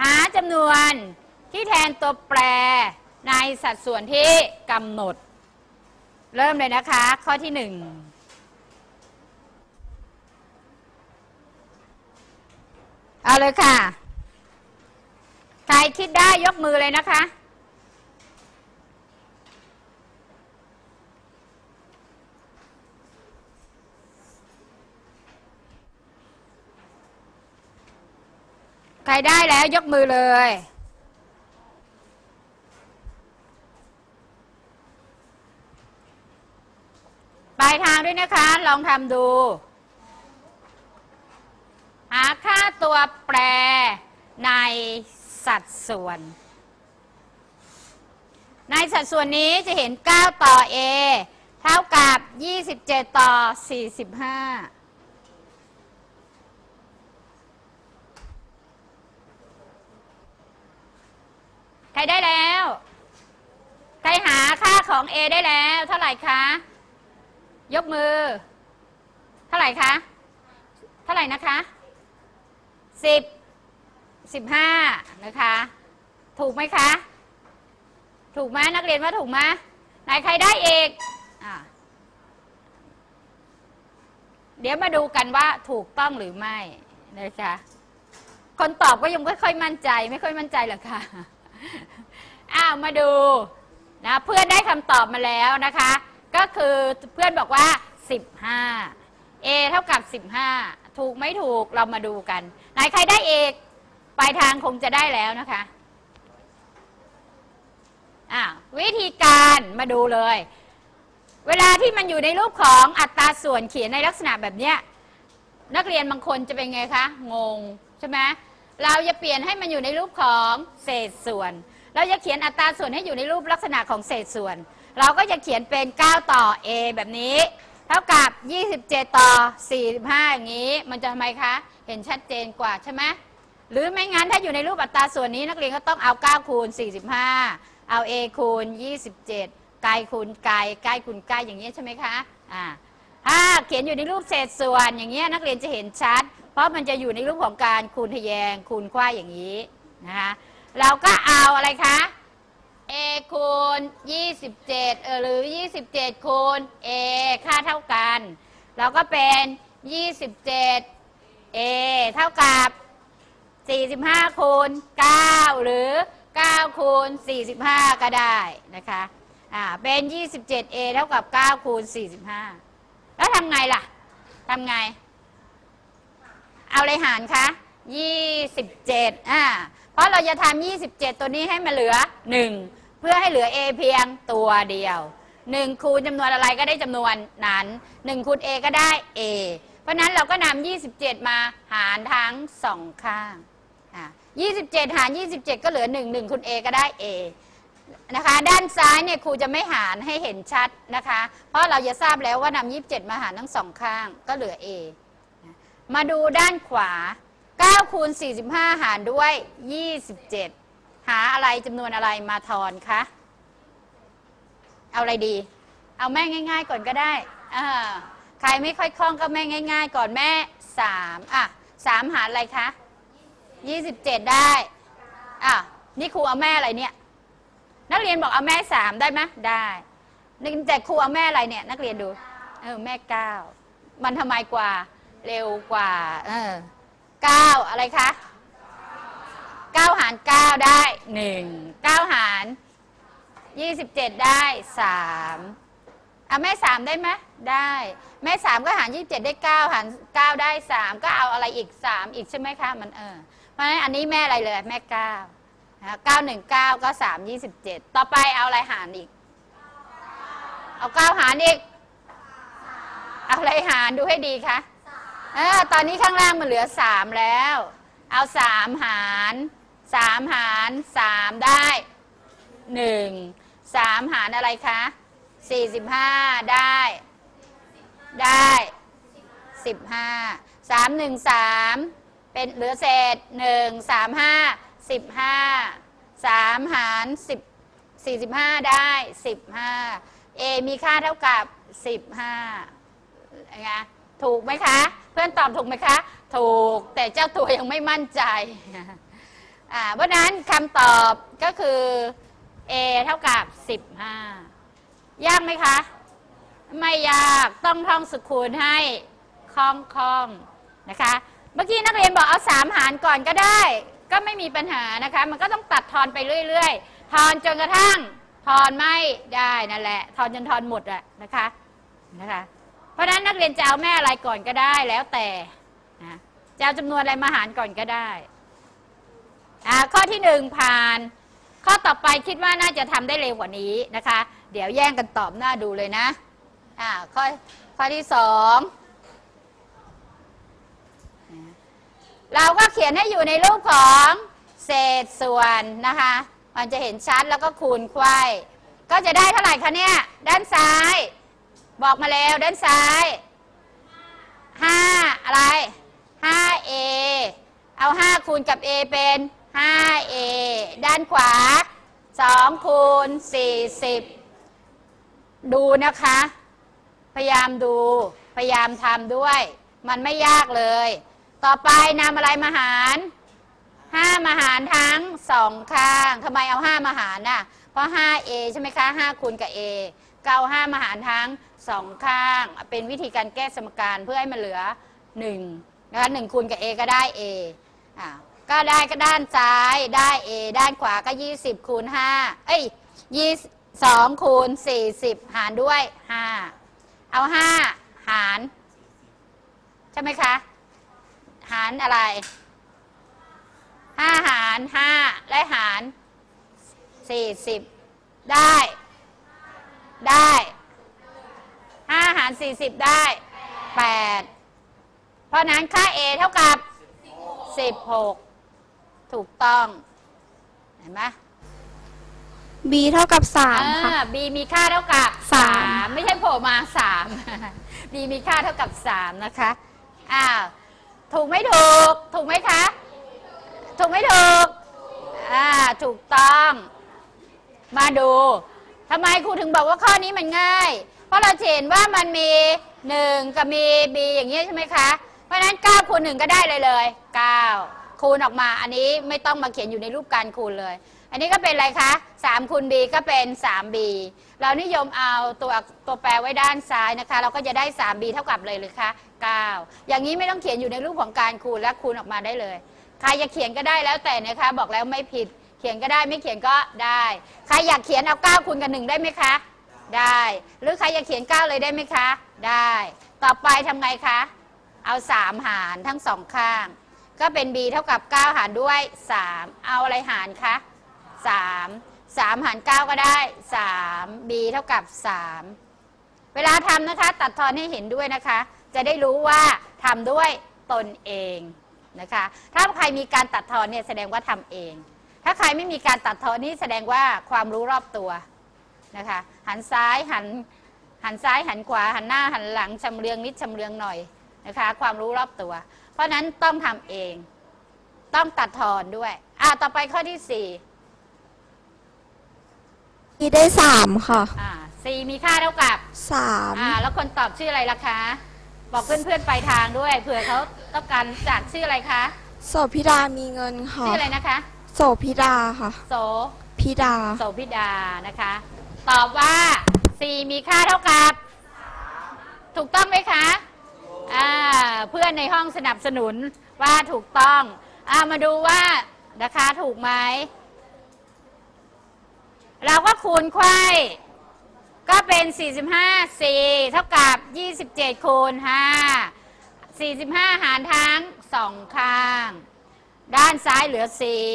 หาจำนวนที่แทนตัวแปรในสัดส่วนที่กำหนด เริ่มเลยนะคะ ข้อที่หนึ่งเอาเลยค่ะ ใครคิดได้ยกมือเลยนะคะ ใครได้แล้วยกมือเลย ปลายทางด้วยนะคะ ลองทำดู หาค่าตัวแปรในสัดส่วน ในสัดส่วนนี้จะเห็น 9 ต่อ A เท่ากับ 27 ต่อ 45 ใครได้แล้ว ใครหาค่าของ A ได้แล้ว เท่าไหร่คะ ยกมือ เท่าไหร่คะ เท่าไหร่นะคะสิบสิบห้านะคะ ถูกไหมคะ ถูกไหมนักเรียนว่าถูกไหมไหนใครได้เอกอะเดี๋ยวมาดูกันว่าถูกต้องหรือไม่นะคะคนตอบก็ยังไม่ค่อยมั่นใจ ไม่ค่อยมั่นใจหรอกค่ะ อ้าวมาดูนะเพื่อนได้คำตอบมาแล้วนะคะ ก็คือเพื่อนบอกว่า 15 A เท่ากับ 15 ถูกไม่ถูกเรามาดูกันไหนใครได้เอกปลายทางคงจะได้แล้วนะคะอ่าวิธีการมาดูเลย เวลาที่มันอยู่ในรูปของอัตราส่วนเขียนในลักษณะแบบเนี้ยนักเรียนบางคนจะเป็นไงคะ งงใช่ไหม เราจะเปลี่ยนให้มันอยู่ในรูปของเศษส่วน เราจะเขียนอัตราส่วนให้อยู่ในรูปลักษณะของเศษส่วน เราก็จะเขียนเป็น 9 ต่อ A แบบนี้ เท่ากับ 27 ต่อ 45 อย่างนี้ มันจะทำไมคะ เห็นชัดเจนกว่าใช่ไหมหรือไม่งั้นถ้าอยู่ในรูปอัตราส่วนนี้นักเรียนก็ต้องเอา 9 คูณ 45 เอา A คูณ 27 ไกลคูณไกลใกล้คูณใกล้อย่างนี้ใช่ไหมคะอ่าถ้าเขียนอยู่ในรูปเศษส่วนอย่างเงี้ยนักเรียนจะเห็นชัด เพราะมันจะอยู่ในรูปของการคูณทแยง คูณคว้าอย่างนี้นะคะเราก็เอาอะไรคะ a คูณ 27เออหรือ 27 คูณ a ค่าเท่ากัน เราก็เป็น 27 a เท่ากับ 45 คูณ 9 หรือ 9 คูณ 45 ก็ได้นะคะอ่าเป็น 27 a เท่ากับ 9 คูณ 45 แล้วทำไงล่ะทำไง เอาอะไรหารคะ27อ่าเพราะเราจะทำ27 ตัวนี้ให้มันเหลือ 1 เพื่อให้เหลือ a เพียงตัวเดียว 1 คูณจำนวนอะไรก็ได้จำนวนนั้น1คูณ a ก็ได้ a เพราะนั้นเราก็นำ27 มาหารทั้งสองข้างอ่า27 หาร 27 ก็เหลือ 1 1คูณ a ก็ได้ a นะคะ ด้านซ้ายเนี่ยครูจะไม่หารให้เห็นชัดนะคะ เพราะเราจะทราบแล้วว่านำ27 มาหารทั้งสองข้างก็เหลือ a มาดูด้านขวา9คูณ45 หารด้วย 27 หาอะไรจำนวนอะไรมาทอนคะ เอาอะไรดี เอาแม่ง่าย ๆ ก่อนก็ได้ใครไม่ค่อยคล่องก็แม่ง่าย ๆ ก่อนแม่ 3 อะ 3 หารอะไรคะ 27 ได้ อะ นี่ครูเอาแม่อะไรเนี่ย นักเรียนบอกเอาแม่ 3 ได้ไหมได้นึกแต่ครูเอาแม่อะไรเนี่ย นักเรียนดู เออ แม่ 9 มันทำไมกว่า เร็วกว่าเออเก้าอะไรคะเก้าหารเก้าได้หนึ่งเก้าหารยี่สิบเจ็ดได้สามเอาแม่สามได้ไหมได้ แม่สามก็หารยี่สิบเจ็ดได้เก้าหารเก้าได้สามก็เอาอะไรอีกสามอีกใช่ไหมคะมันเออเพราะฉะนั้นอันนี้แม่อะไรเลยแม่เก้าเก้าหนึ่งเก้าก็สามยี่สิบเจ็ดต่อไปเอาอะไรหารอีก เอาเก้าหารอีก เอาอะไรหารดูให้ดีคะเออตอนนี้ข้างล่างมันเหลือสามแล้ว เอาสามหารสามหารสามได้หนึ่งสามหารอะไรคะสี่สิบห้าได้ได้สิบห้าสามหนึ่งสามเป็นเหลือเศษหนึ่งสามห้าสิบห้าสามหารสิบสี่สิบห้าได้สิบห้าเอมีค่าเท่ากับสิบห้าไงถูกไหมคะ เพื่อนตอบถูกไหมคะ ถูกแต่เจ้าตัวยังไม่มั่นใจอ่าเพราะฉะนั้นคำตอบก็คือ A เท่ากับ 15 ยากไหมคะ ไม่ยากต้องท่องสกุลให้คล่องคล่องนะคะ เมื่อกี้นักเรียนบอกเอา3หารก่อนก็ได้ ก็ไม่มีปัญหานะคะ มันก็ต้องตัดทอนไปเรื่อยๆ ทอนจนกระทั่งทอนไม่ได้นั่นแหละ ทอนจนทอนหมดอะนะคะนะคะ เพราะฉะนั้นนักเรียนจะเอาแม่อะไรก่อนก็ได้แล้วแต่นะจะเอาจำนวนอะไรมาหารก่อนก็ได้อ่าข้อที่หนึ่งผ่าน ข้อต่อไปคิดว่าน่าจะทำได้เร็วกว่านี้นะคะ เดี๋ยวแย่งกันตอบหน้าดูเลยนะอ่าข้อข้อที่สองเราก็เขียนให้อยู่ในรูปของเศษส่วนนะคะ มันจะเห็นชัดแล้วก็คูณไขว้ ก็จะได้เท่าไหร่คะเนี่ย ด้านซ้าย บอกมาแล้วด้านซ้ายห้าอะไร 5a เอา5คูณกับ a เป็น 5a ด้านขวา 2 คูณ 40 ดูนะคะ พยายามดู พยายามทำด้วย มันไม่ยากเลย ต่อไปนำอะไรมาหาร 5 มาหารทั้งสองข้างทำไมเอา 5 มาหารน่ะ เพราะ 5a ใช่ไหมคะ 5 คูณกับ a ก็เอา5มาหารทั้ง สองข้าง เป็นวิธีการแก้สมการเพื่อให้มันเหลือ1นะคะ1คูณกับ a ก็ได้ a อ่าก็ได้ก็ด้านซ้ายได้ a ด้านขวาก็ 20คูณ5เอ้ย2คูณ40 หารด้วย 5 เอา 5 หาร ใช่ไหมคะ หารอะไรห้าหารห้าและหารสี่สิบได้ ได้าหารสี่สิบได้แปดเพราะนั้นค่า A เท่ากับสิบหกถูกต้อง เห็นไหม B เท่ากับสามค่ะอ่า B มีค่าเท่ากับสามไม่ใช่โผล่มาสาม B มีค่าเท่ากับสามนะคะ อ้าว ถูกไม่ถูก ถูกไหมคะ ถูกไม่ถูก อ่า ถูกต้อง มาดูทำไมครูถึงบอกว่าข้อนี้มันง่ายเพ ราะเราเห็นว่ามันมี 1 กับมี b อย่างนี้ใช่ไหมคะ เพราะฉะนั้น9คูณ1ก็ได้เลยเลย9คูณออกมาอันนี้ไม่ต้องมาเขียนอยู่ในรูปการคูณเลย อันนี้ก็เป็นอะไรคะ3คูณ b ก็เป็น 3b เรานิยมเอาตัวตัวแปรไว้ด้านซ้ายนะคะ เราก็จะได้ 3b เท่ากับเลยเลยคะ9อย่างนี้ไม่ต้องเขียนอยู่ในรูปของการคูณและคูณออกมาได้เลย ใครจะเขียนก็ได้แล้วแต่นะคะ บอกแล้วไม่ผิด เขียนก็ได้ไม่เขียนก็ได้ ใครอยากเขียนเอา9คูณกับ1ได้ไหมคะ ได้ หรือใครอยากเขียน 9 เลยได้ไหมคะ ได้ ต่อไปทำไงคะ เอา 3 หารทั้งสองข้าง ก็เป็น b เท่ากับ 9 หารด้วย 3 เอาอะไรหารคะ 3 3 หาร 9 ก็ได้ 3 b เท่ากับ 3 เวลาทำนะคะ ตัดทอนให้เห็นด้วยนะคะ จะได้รู้ว่าทำด้วยตนเองนะคะ ถ้าใครมีการตัดทอนเนี่ยแสดงว่าทำเอง ถ้าใครไม่มีการตัดทอนนี่แสดงว่าความรู้รอบตัว นะคะ หันซ้ายหันหันซ้ายหันขวาหันหน้าหันหลังชำเลืองนิดชำเลืองหน่อยนะคะ ความรู้รอบตัว เพราะฉะนั้นต้องทำเอง ต้องตัดทอนด้วย อ่าต่อไปข้อที่สี่ B ได้สามค่ะ อ่าสี่มีค่าเท่ากับสามอ่า แล้วคนตอบชื่ออะไรล่ะคะ บอกเพื่อนๆไปลายทางด้วยเผื่อเขาต้องการจากชื่ออะไรคะโสพิดามีเงินค่ะชื่ออะไรนะคะ โสพิดาค่ะ โสพิดา โสพิดานะคะ ตอบว่า 4 มีค่าเท่ากับ ถูกต้องไหมคะเพื่อนในห้องสนับสนุนว่าถูกต้องอามาดูว่านะคะถูกไหม เราก็คูณไขว้ก็เป็น 45 4 เท่ากับ 27 คูณ 5 45 หารทั้งสองข้าง ด้านซ้ายเหลือ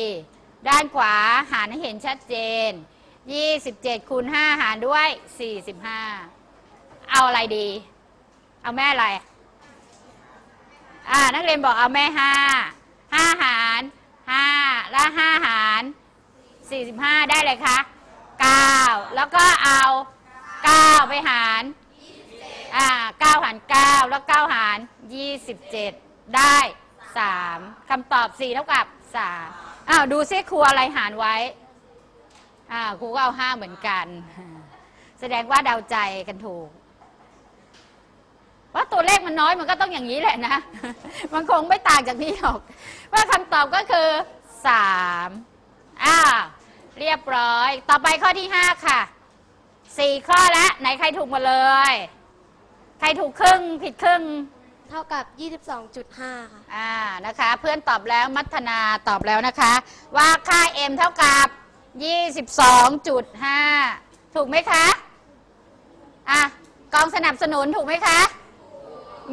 4 ด้านขวาหารให้เห็นชัดเจน 27คูณ5หารด้วย 45 เอาอะไรดี เอาแม่อะไร อ่า นักเรียนบอกเอาแม่ 5 5 หาร 5 แล้ว5หาร 45 ได้เลยคะ9 แล้วก็เอา 9 ไปหาร อ่า 9 หาร 9 แล้ว 9 หาร 27 ได้ 3คำตอบ 4 เท่ากับ 3 อ้าว ดูซิครูอะไรหารไว้ อ่าครูก็เอา5เหมือนกัน แสดงว่าเดาใจกันถูกว่าตัวเลขมันน้อยมันก็ต้องอย่างนี้แหละนะ มันคงไม่ต่างจากนี้หรอก ว่าคำตอบก็คือ3อ้าวเรียบร้อย ต่อไปข้อที่5ค่ะ4ข้อแล้วไหนใครถูกหมาเลย ใครถูกครึ่งผิดครึ่ง เท่ากับ 22.5 ค่ะ อ่านะคะ เพื่อนตอบแล้วมัทนาตอบแล้วนะคะ ว่าค่า m เท่ากับ 22.5 ถูกไหมคะอะกองสนับสนุนถูกไหมคะ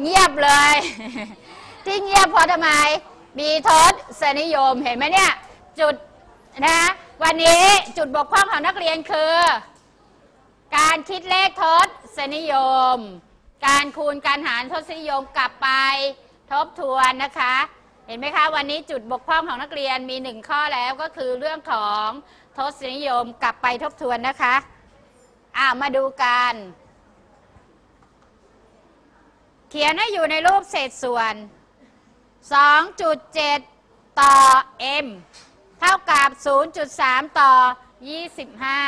เงียบเลย ที่เงียบเพราะทำไมมีทศนิยมเห็นไหมเนี่ยจุดนะวันนี้จุดบกพร่องของนักเรียนคือ การคิดเลขทศนิยม การคูณการหารทศนิยมกลับไปทบทวนนะคะ เห็นไหมคะ วันนี้จุดบกพร่องของนักเรียนมีหนึ่งข้อแล้วก็คือเรื่องของทศนิยมกลับไปทบทวนนะคะอ่ามาดูกันเขียนให้อยู่ในรูปเศษส่วน 2.7 ต่อ m เท่ากับ 0.3 ต่อ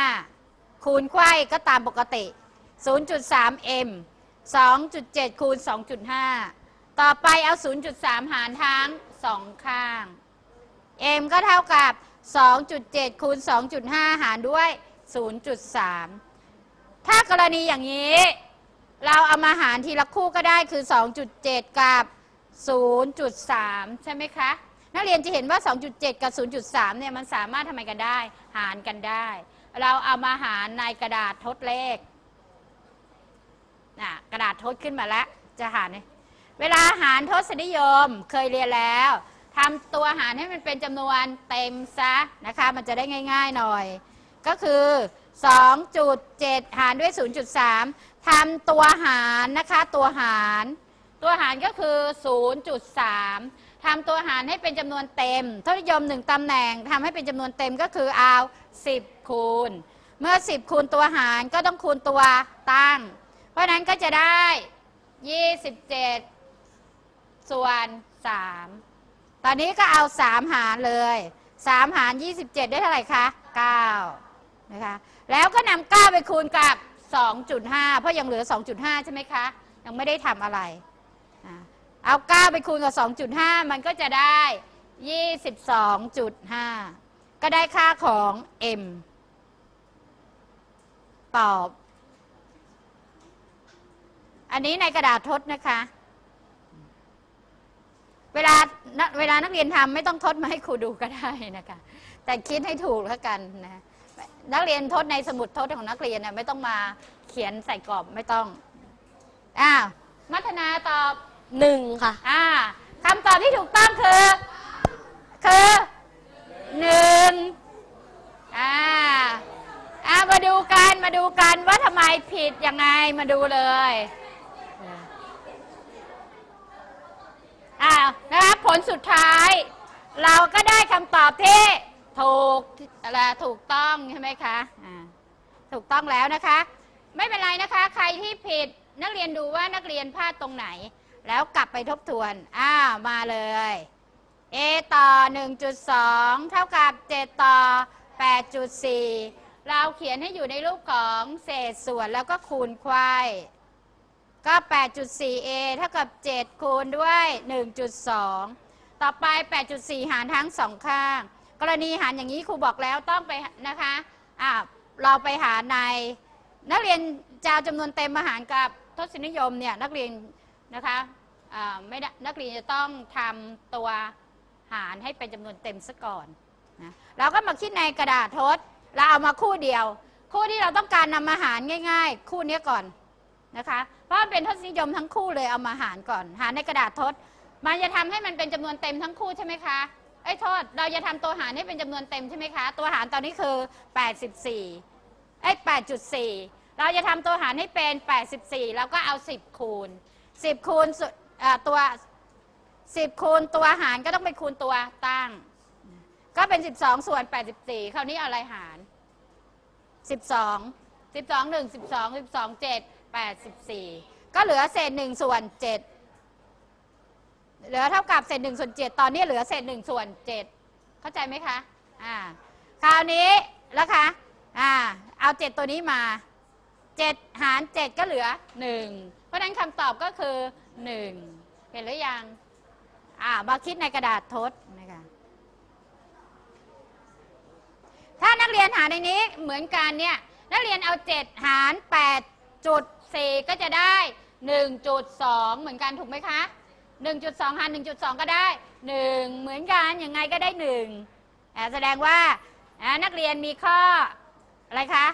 25 คูณไขว้ก็ตามปกติ 0.3 m 2.7 คูณ 2.5 ต่อไปเอา 0.3 หารทั้ง สองข้าง m ก็เท่ากับ 2.7 คูณ 2.5 หารด้วย 0.3 ถ้ากรณีอย่างนี้ เราเอามาหารทีละคู่ก็ได้คือ 2.7 กับ 0.3 ใช่ไหมคะ นักเรียนจะเห็นว่า 2.7 กับ 0.3 เนี่ยมันสามารถทำไมกันได้ หารกันได้ เราเอามาหารในกระดาษทดเลขนะกระดาษทดขึ้นมาแล้ว จะหารเนี่ย เวลาหารทศนิยมเคยเรียนแล้วทำตัวหารให้มันเป็นจำนวนเต็มซะนะคะ มันจะได้ง่าย ๆหน่อย ก็คือ 2.7 หารด้วย 0.3 ทำตัวหารนะคะ ตัวหาร ตัวหารก็คือ 0.3 ทำตัวหารให้เป็นจำนวนเต็มทศนิยม 1ตำแหน่งทำให้เป็นจำนวนเต็มก็คือเอา 10 คูณ เมื่อ 10 คูณตัวหารก็ต้องคูณตัวตั้ง เพราะฉะนั้นก็จะได้ 27 ส่วน 3 ตอนนี้ก็เอา 3 หารเลย 3 หาร 27 ได้เท่าไหร่คะ9นะคะแล้วก็นำ9ไปคูณกับ 2.5 เพราะยังเหลือ 2.5 ใช่ไหมคะ ยังไม่ได้ทำอะไรอะเอา 9 ไปคูณกับ 2.5 มันก็จะได้ 22.5 ก็ได้ค่าของ m ตอบ อันนี้ในกระดาษทดนะคะ เวลานักเวลานักเรียนทำไม่ต้องทดมาให้ครูดูก็ได้นะคะ แต่คิดให้ถูกแล้วกันนะนักเรียนทดในสมุดทดของนักเรียนนะไม่ต้องมาเขียนใส่กรอบไม่ต้องอ้าวมัทนาตอบ1ค่ะอ่าคำตอบที่ถูกต้องคือ คือหนึ่งอ่าอ่ามาดูกันมาดูกันว่าทำไมผิดยังไงมาดูเลย อ่านะคะผลสุดท้าย เราก็ได้คำตอบที่ถูกอะไรถูกต้องใช่ไหมคะอ่าถูกต้องแล้วนะคะ ไม่เป็นไรนะคะ ใครที่ผิดนักเรียนดูว่านักเรียนพลาดตรงไหน แล้วกลับไปทบทวนอ้าวมาเลย a ต่อ 1.2 เท่ากับ 7 ต่อ 8.4 เราเขียนให้อยู่ในรูปของเศษส่วนแล้วก็คูณไขว้ ก็ 8.4a เท่ากับ 7 คูณด้วย 1.2 ต่อไป 8.4 หารทั้งสองข้าง กรณีหารอย่างนี้ครูบอกแล้วต้องไปนะคะอ่าเราไปหาใน นักเรียนจะจำนวนเต็มมาหารกับทศนิยมเนี่ยนักเรียนนะคะอ่าไม่ได้นักเรียนจะต้องทำตัวหารให้เป็นจำนวนเต็มซะก่อนนะเราก็มาคิดในกระดาษทดเราเอามาคู่เดียว คู่ที่เราต้องการนำมาหารง่าย ๆ คู่นี้ก่อน นะคะ เพราะมันเป็นทศนิยมทั้งคู่เลยเอามาหารก่อน หารในกระดาษทดมันจะทำให้มันเป็นจำนวนเต็มทั้งคู่ใช่ไหมคะไอ้โทษเราจะทำตัวหารให้เป็นจำนวนเต็มใช่ไหมคะ ตัวหารตอนนี้คือ 84ไอ้8.4 เราจะทำตัวหารให้เป็น 84 แล้วก็เอา 10 คูณ 10 คูณตัว 10 คูณตัวหารก็ต้องไปคูณตัวตั้ง ก็เป็น 12 ส่วน 84 คราวนี้เอาอะไรหาร 12 12 1 12 12 7 84 ก็เหลือเศษหนึ่งส่วนเจ็ดเหลือเท่ากับเศษหนึ่งส่วนเจ็ดตอนนี้เหลือเศษหนึ่งส่วนเจ็ดเข้าใจไหมคะอ่าคราวนี้แล้วคะอ่าเอาเจ็ดตัวนี้มาเจ็ดหารเจ็ดก็เหลือหนึ่งเพราะฉะนั้นคำตอบก็คือหนึ่งเห็นหรือยังอ่ามาคิดในกระดาษทดนะคะถ้านักเรียนหาในนี้เหมือนกันเนี่ยนักเรียนเอา 7 หาร 8 จุด 4 ก็จะได้ 1.2 เหมือนกันถูกไหมคะ 1.2หาร1.2 ก็ได้ 1 เหมือนกันยังไงก็ได้1อ่าแสดงว่านักเรียนมีข้ออะไรคะ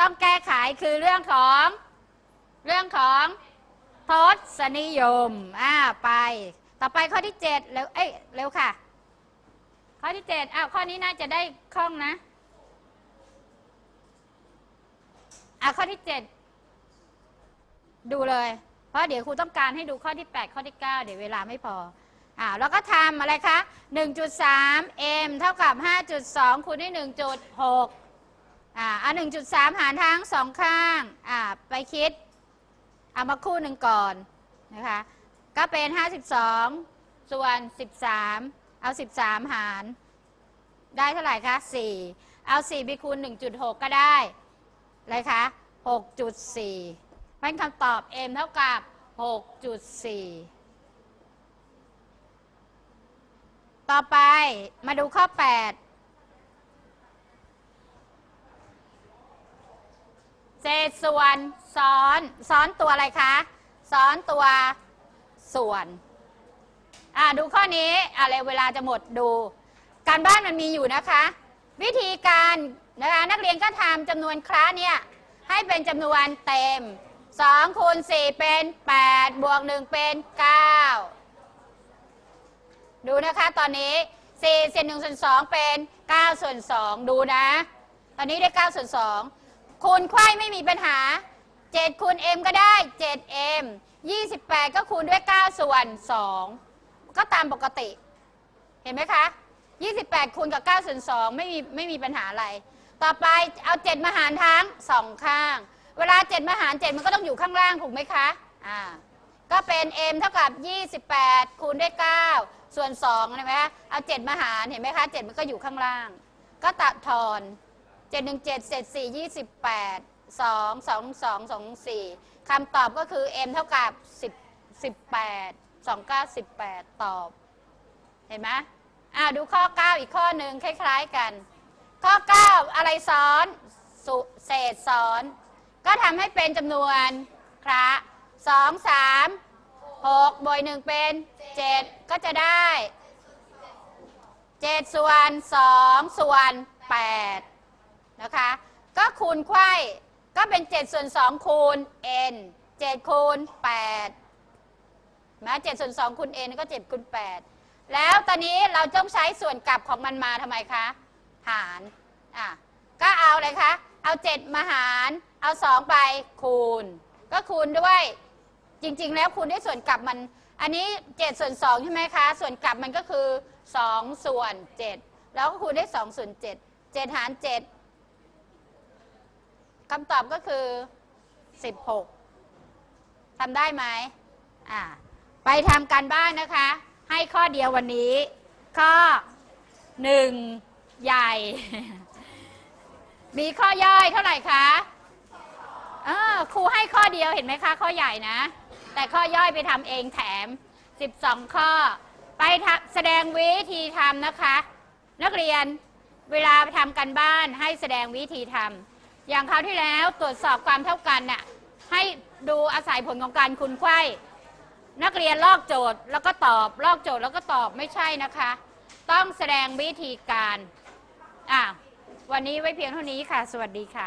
ต้องแก้ไขคือเรื่องของเรื่องของทศนิยมอ่าไปต่อไปข้อที่7เร็วเอ้ยเร็วค่ะ ข้อที่เจ็ดอ้าวข้อนี้น่าจะได้คล่องนะอะข้อที่เจ็ ดูเลย เพราะเดี๋ยวครูต้องการให้ดูข้อที่ 8 ข้อที่ 9 เดี๋ยวเวลาไม่พออ่าแล้วก็ทำอะไรคะ 1.3 m เท่ากับ 5.2 คูณด้วย1.6อ่าเอา1.3 หารทั้งสองข้างอ่าไปคิด เอามาคู่หนึ่งก่อนนะคะ ก็เป็น 52 ส่วน 13 เอา 13 หาร ได้เท่าไหร่คะ 4 เอา4ไปคูณ 1.6 ก็ได้อะไรคะ 6.4 เป็นคำตอบ m เท่ากับ 6.4 ต่อไปมาดูข้อ 8 เศษส่วนซ้อนซ้อนตัวอะไรคะ ซ้อนตัวส่วน อ่าดูข้อนี้อะไรเวลาจะหมดดู การบ้านมันมีอยู่นะคะ วิธีการนะคะนักเรียนก็ทำจำนวนคล้าเนี่ยให้เป็นจำนวนเต็ม 2คูณ4เป็น8บวก1เป็น 9 ดูนะคะตอนนี้4เศษ1ส่วน2เป็น9ส่วน2ดูนะ ตอนนี้ได้9ส่วน2คูณไขว้ไม่มีปัญหา 7คูณ m ก็ได้ 7m 28 ก็คูณด้วย 9 ส่วน 2 ก็ตามปกติ เห็นไหมคะ 28 คูณกับ 9 ส่วน 2 ไม่มีไม่มีปัญหาอะไร ต่อไปเอา 7 มาหารทั้งสองข้าง เวลา7มาหาร7มันก็ต้องอยู่ข้างล่างถูกไหมคะอ่าก็เป็น m เท่ากับ 28 คูณด้วย9ส่วน2เห็นไหมคะเอา7มาหารเห็นไหมคะ7มันก็อยู่ข้างล่าง ก็ตัดทอน7 1 7เศษ4 28 2 2 2 2 4คำตอบก็คือ m เท่ากับ 10 18 2 9 18 ตอบ เห็นไหมอ่าดูข้อ 9 อีกข้อหนึ่งคล้าย ๆกัน ข้อ 9 อะไรซ้อนเศษซ้อน ก็ทำให้เป็นจำนวนคระ2 3 6บวก1เป็น7ก็จะได้7ส่วน2ส่วน8นะคะ ก็คูณไขว้ก็เป็น7ส่วน2คูณ n 7คูณ8นะ7ส่วน2คูณ n ก็7คูณ8แล้วตอนนี้เราต้องใช้ส่วนกลับของมันมาทำไมคะ หารอะก็เอาเลยคะ เอา7มาหาร เอา2ไปคูณ ก็คูณด้วย จริง ๆ แล้วคูณด้วยส่วนกลับมัน อันนี้7ส่วน2ใช่ไหมคะ ส่วนกลับมันก็คือ2ส่วน7แล้วก็คูณด้วย2ส่วน7 7หาร7คำตอบก็คือ16ทำได้ไหมอ่าไปทำการบ้านนะคะ ให้ข้อเดียววันนี้ ข้อ1ใหญ่ มีข้อย่อยเท่าไหร่คะ เออครูให้ข้อเดียวเห็นไหมคะข้อใหญ่นะ แต่ข้อย่อยไปทำเองแถม 12 ข้อ ไปแสดงวิธีทำนะคะ นักเรียนเวลาทำกันบ้านให้แสดงวิธีทำอย่างคราวที่แล้วตรวจสอบความเท่ากันน่ะให้ดูอาศัยผลของการคูณไข้นักเรียนลอกโจทย์แล้วก็ตอบ ลอกโจทย์แล้วก็ตอบไม่ใช่นะคะ ต้องแสดงวิธีการอะวันนี้ไว้เพียงเท่านี้ค่ะ สวัสดีค่ะ